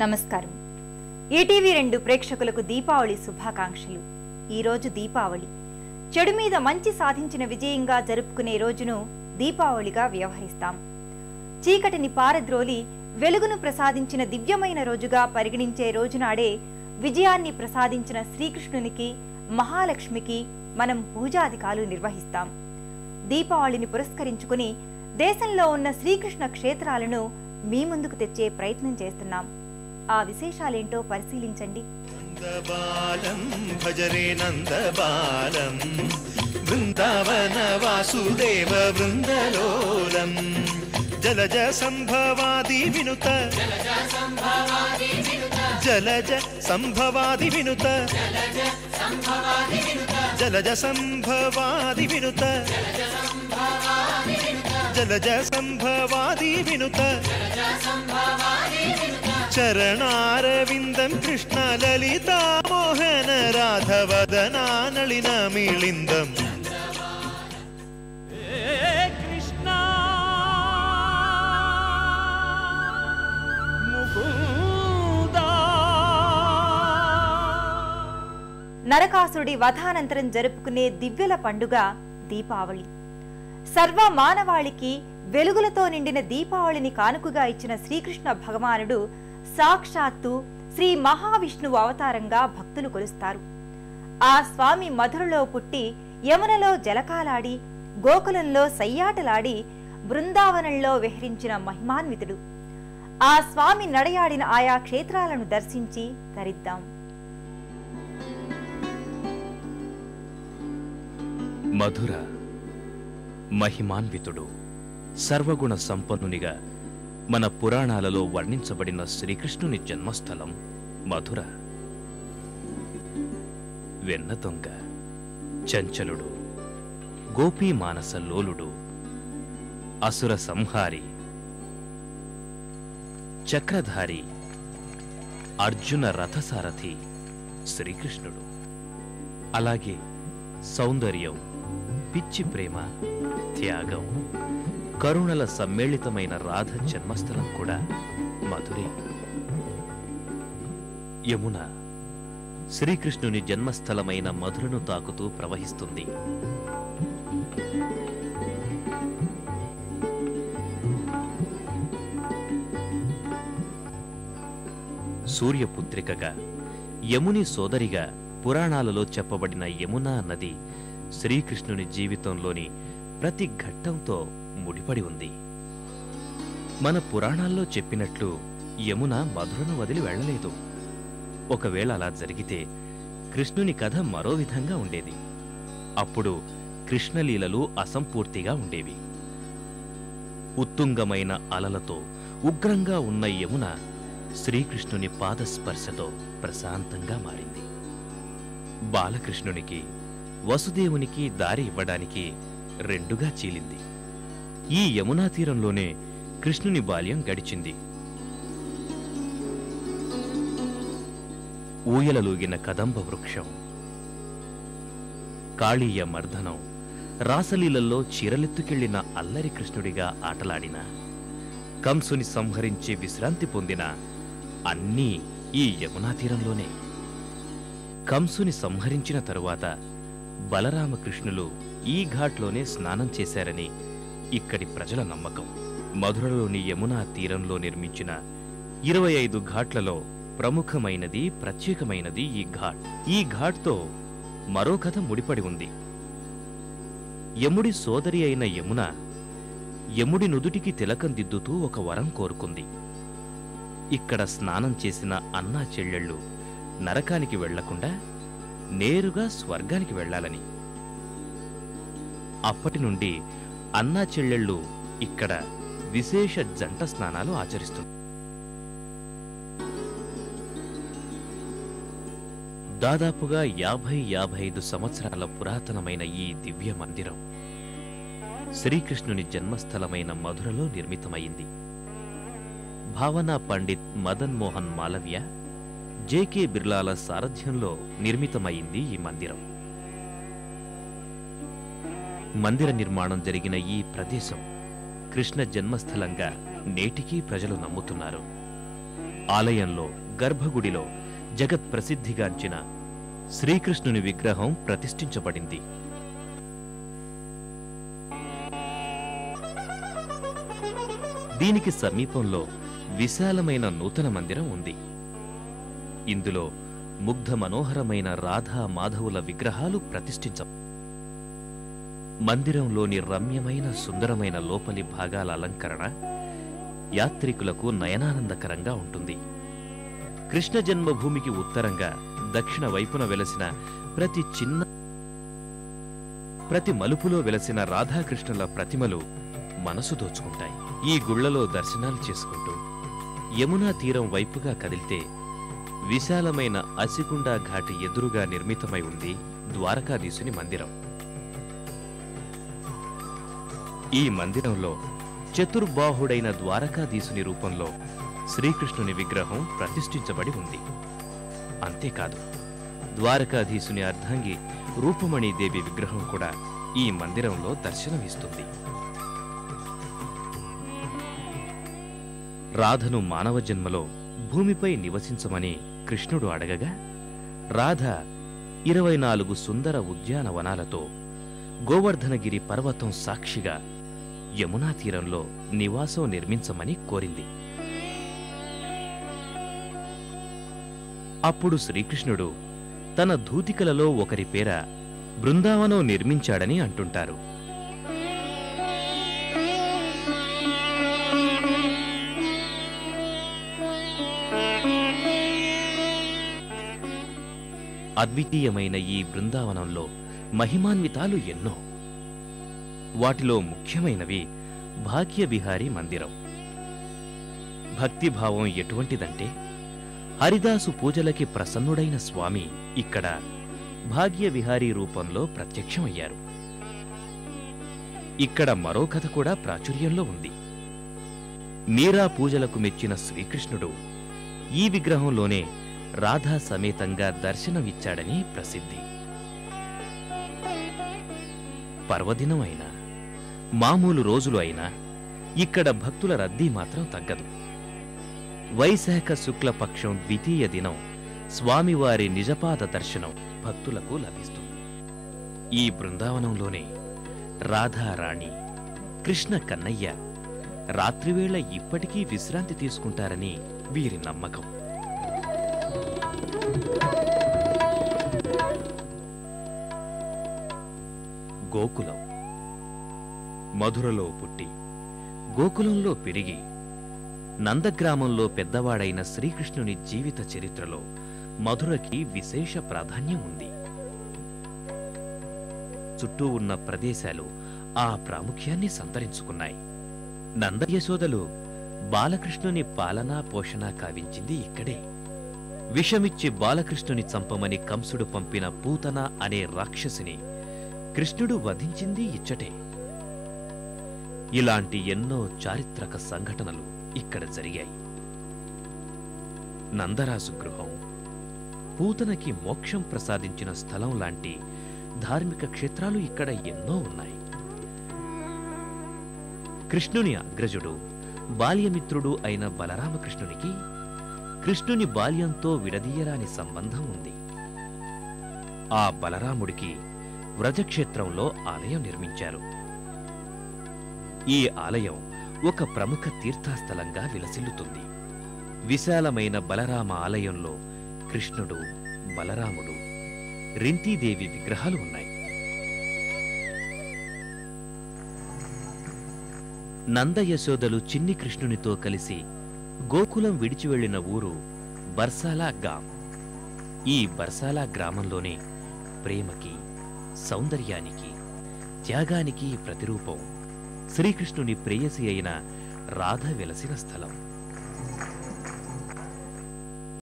నమస్కారం. ఈటీవీ రెండు ప్రేక్షకులకు దీపావళి శుభాకాంక్షలు. ఈరోజు దీపావళి. చెడు మీద మంచి సాధించిన విజయంగా జరుపుకునే రోజును దీపావళిగా వ్యవహరిస్తాం. చీకటిని పారద్రోలి వెలుగును ప్రసాదించిన దివ్యమైన రోజుగా పరిగణించే రోజునాడే విజయాన్ని ప్రసాదించిన శ్రీకృష్ణునికి మహాలక్ష్మికి మనం పూజాధికాలు నిర్వహిస్తాం. దీపావళిని పురస్కరించుకుని దేశంలో ఉన్న శ్రీకృష్ణ క్షేత్రాలను మీ ముందుకు తెచ్చే ప్రయత్నం చేస్తున్నాం. ఆ విశేషాలేంటో పరిశీలించండి. నందబాలం భజరే నందబాలం బృందావన వాసుదేవ బృందలోలం. జలజ సంభవాది వినుత జలజ సంభవాది వినుత జలజ సంభవాది వినుత జలజ సంభవాది వినుత చరణారవిందం కృష్ణ లలితా మోహన రాధవదనా నళిన మిళిందం కృష్ణ ముకుందా నరకాసురుడి వధానంతరం జరుపుకునే దివ్యల పండుగ దీపావళి సర్వ మానవాళికి వెలుగులతో నిండిన దీపావళిని కానుకగా ఇచ్చిన శ్రీకృష్ణ భగవానుడు సాక్షాత్తు శ్రీ మహావిష్ణువు అవతారంగా భక్తులు కొలుస్తారు. ఆ స్వామి మధురలో పుట్టి యమునలో జలకాలాడి గోకులంలో సయ్యాటలాడి బృందావనంలో విహరించిన మహిమాన్వితుడు. ఆ స్వామి నడయాడిన ఆయా క్షేత్రాలను దర్శించి తరిద్దాం. మధుర మహిమాన్వితుడు సర్వగుణ సంపన్నునిగా మన పురాణాలలో వర్ణించబడిన శ్రీకృష్ణుని జన్మస్థలం మధుర. వెన్న దొంగ చంచలుడు గోపీ మానస లోలుడు అసుర సంహారి చక్రధారి అర్జున రథసారథి శ్రీకృష్ణుడు. అలాగే సౌందర్యం పిచ్చి ప్రేమ త్యాగం. కరుణల సమ్మేళితమైన రాధ జన్మస్థలం కూడా మధురే. యమున శ్రీకృష్ణుని జన్మస్థలమైన మధురను తాకుతూ ప్రవహిస్తుంది. సూర్యపుత్రికగా యముని సోదరిగా పురాణాలలో చెప్పబడిన యమునా నది శ్రీకృష్ణుని జీవితంలోని ప్రతి ఘట్టంతో ముడిపడి ఉంది. మన పురాణాల్లో చెప్పినట్లు యమున మధురను వదిలి వెళ్ళలేదు. ఒకవేళ అలా జరిగితే కృష్ణుని కథ మరో విధంగా ఉండేది. అప్పుడు కృష్ణలీలలు అసంపూర్తిగా ఉండేవి. ఉత్తుంగమైన అలలతో ఉగ్రంగా ఉన్న యమున శ్రీకృష్ణుని పాదస్పర్శతో ప్రశాంతంగా మారింది. బాలకృష్ణునికి వసుదేవునికి దారి ఇవ్వడానికి రెండుగా చీలింది. ఈ యమునా తీరంలోనే కృష్ణుని బాల్యం గడిచింది. ఊయలలూగిన కదంబ వృక్షం. కాళీయ మర్దనం రాసలీలల్లో చీరలెత్తుకెళ్ళిన అల్లరి కృష్ణుడిగా ఆటలాడిన కంసుని సంహరించి విశ్రాంతి పొందిన అన్నీ ఈ యమునా తీరంలోనే. కంసుని సంహరించిన తరువాత బలరామకృష్ణులు ఈ ఘాట్లోనే స్నానం చేశారని ఇక్కడి ప్రజల నమ్మకం. మధురలోని యమునా తీరంలో నిర్మించిన ఇరవై ఐదు ఘాట్లలో ప్రముఖమైనది ప్రత్యేకమైనది ఈ ఘాట్. ఈ ఘాట్తో మరో కథ ముడిపడి ఉంది. యముడి సోదరి అయిన యమున యముడి నుదుటికి తిలకం దిద్దుతూ ఒక వరం కోరుకుంది. ఇక్కడ స్నానం చేసిన అన్నా చెల్లెళ్ళు నరకానికి వెళ్ళకుండా నేరుగా స్వర్గానికి వెళ్ళాలని అప్పటి నుండి అన్నా చెల్లెళ్ళు ఇక్కడ విశేష జంట స్నానాలు ఆచరిస్తున్నారు. దాదాపుగా యాభై యాభై ఐదు సంవత్సరాల పురాతనమైన ఈ దివ్య మందిరం శ్రీకృష్ణుని జన్మస్థలమైన మధురలో నిర్మితమైంది. భావనా పండిత్ మదన్ మోహన్ మాలవ్య జేకే బిర్లాల సారథ్యంలో నిర్మితమైంది ఈ మందిరం. మందిర నిర్మాణం జరిగిన ఈ ప్రదేశం కృష్ణ జన్మస్థలంగా నేటికీ ప్రజలు నమ్ముతున్నారు. ఆలయంలో గర్భగుడిలో జగత్ ప్రసిద్ధిగాంచిన శ్రీకృష్ణుని విగ్రహం ప్రతిష్ఠించబడింది. దీనికి సమీపంలో విశాలమైన నూతన మందిరం ఉంది. ఇందులో ముగ్ధ మనోహరమైన రాధా మాధవుల విగ్రహాలు ప్రతిష్ఠించ మందిరంలోని రమ్యమైన సుందరమైన లోపలి భాగాల అలంకరణ యాత్రికులకు నయనానందకరంగా ఉంటుంది. కృష్ణ జన్మభూమికి ఉత్తరంగా దక్షిణ వైపున వెలసిన ప్రతి చిన్న ప్రతి మలుపులో వెలసిన రాధాకృష్ణుల ప్రతిమలు మనసు దోచుకుంటాయి. ఈ గుళ్ళలో దర్శనాలు చేసుకుంటూ యమునా తీరం వైపుగా కదిలితే విశాలమైన అసిగుండా ఘాటి ఎదురుగా నిర్మితమై ఉంది ద్వారకాధీశుని మందిరం. ఈ మందిరంలో చతుర్బాహుడైన ద్వారకాధీశుని రూపంలో శ్రీకృష్ణుని విగ్రహం ప్రతిష్ఠించబడి ఉంది. అంతేకాదు ద్వారకాధీశుని అర్ధాంగి రూపమణిదేవి విగ్రహం కూడా ఈ మందిరంలో దర్శనమిస్తుంది. రాధను మానవ జన్మలో భూమిపై నివసించమని కృష్ణుడు అడగగా రాధ ఇరవై నాలుగు సుందర ఉద్యానవనాలతో గోవర్ధనగిరి పర్వతం సాక్షిగా యమునా తీరంలో నివాసం నిర్మించమని కోరింది. అప్పుడు శ్రీకృష్ణుడు తన ధూతికలలో ఒకరి పేర బృందావనం నిర్మించాడని అంటుంటారు. అద్వితీయమైన ఈ బృందావనంలో మహిమాన్వితాలు ఎన్నో. వాటిలో ముఖ్యమైనవి భాగ్యవిహారి మందిరం. భక్తిభావం ఎటువంటిదంటే హరిదాసు పూజలకి ప్రసన్నుడైన స్వామి ఇక్కడ భాగ్యవిహారీ రూపంలో ప్రత్యక్షమయ్యారు. ఇక్కడ మరో కథ కూడా ప్రాచుర్యంలో ఉంది. మీరా పూజలకు మెచ్చిన శ్రీకృష్ణుడు ఈ విగ్రహంలోనే రాధా సమేతంగా దర్శనమిచ్చాడని ప్రసిద్ధి. పర్వదినం మామూలు రోజులు అయినా ఇక్కడ భక్తుల రద్దీ మాత్రం తగ్గదు. వైశాఖ శుక్లపక్షం ద్వితీయ దినం స్వామివారి నిజపాద దర్శనం భక్తులకు లభిస్తుంది. ఈ బృందావనంలోనే రాధారాణి కృష్ణ కన్నయ్య రాత్రివేళ ఇప్పటికీ విశ్రాంతి తీసుకుంటారని వీరి నమ్మకం. గోకులం మధురలో పుట్టి గోకులంలో పెరిగి నందగ్రామంలో పెద్దవాడైన శ్రీకృష్ణుని జీవిత చరిత్రలో మధురకి విశేష ప్రాధాన్యం ఉంది. చుట్టూ ఉన్న ప్రదేశాలు ఆ ప్రాముఖ్యాన్ని సంతరించుకున్నాయి. నందయశోదలు బాలకృష్ణుని పాలనా పోషణ కావించింది ఇక్కడే. విషమిచ్చి బాలకృష్ణుని చంపమని కంసుడు పంపిన పూతన అనే రాక్షసిని కృష్ణుడు వధించింది ఇచ్చటే. ఇలాంటి ఎన్నో చారిత్రక సంఘటనలు ఇక్కడ జరిగాయి. నందరాజు గృహం పూతనకి మోక్షం ప్రసాదించిన స్థలం లాంటి ధార్మిక క్షేత్రాలు ఇక్కడ ఎన్నో ఉన్నాయి. కృష్ణుని అగ్రజుడు బాల్యమిత్రుడు అయిన బలరామకృష్ణునికి కృష్ణుని బాల్యంతో విడదీయరాని సంబంధం ఉంది. ఆ బలరాముడికి వ్రజక్షేత్రంలో ఆలయం నిర్మించారు. ఈ ఆలయం ఒక ప్రముఖ తీర్థస్థలంగా విలసిల్లుతుంది. విశాలమైన బలరామ ఆలయంలో కృష్ణుడు బలరాముడు రింతీదేవి విగ్రహాలు ఉన్నాయి. నందయశోదలు చిన్ని కృష్ణునితో కలిసి గోకులం విడిచి వెళ్ళిన ఊరు బర్సాలా గాం ఈ బర్సాలా గ్రామంలోనే ప్రేమకి సౌందర్యానికి త్యాగానికి ప్రతిరూపం. శ్రీకృష్ణుని ప్రేయసి అయిన రాధ వెలసిన స్థలం.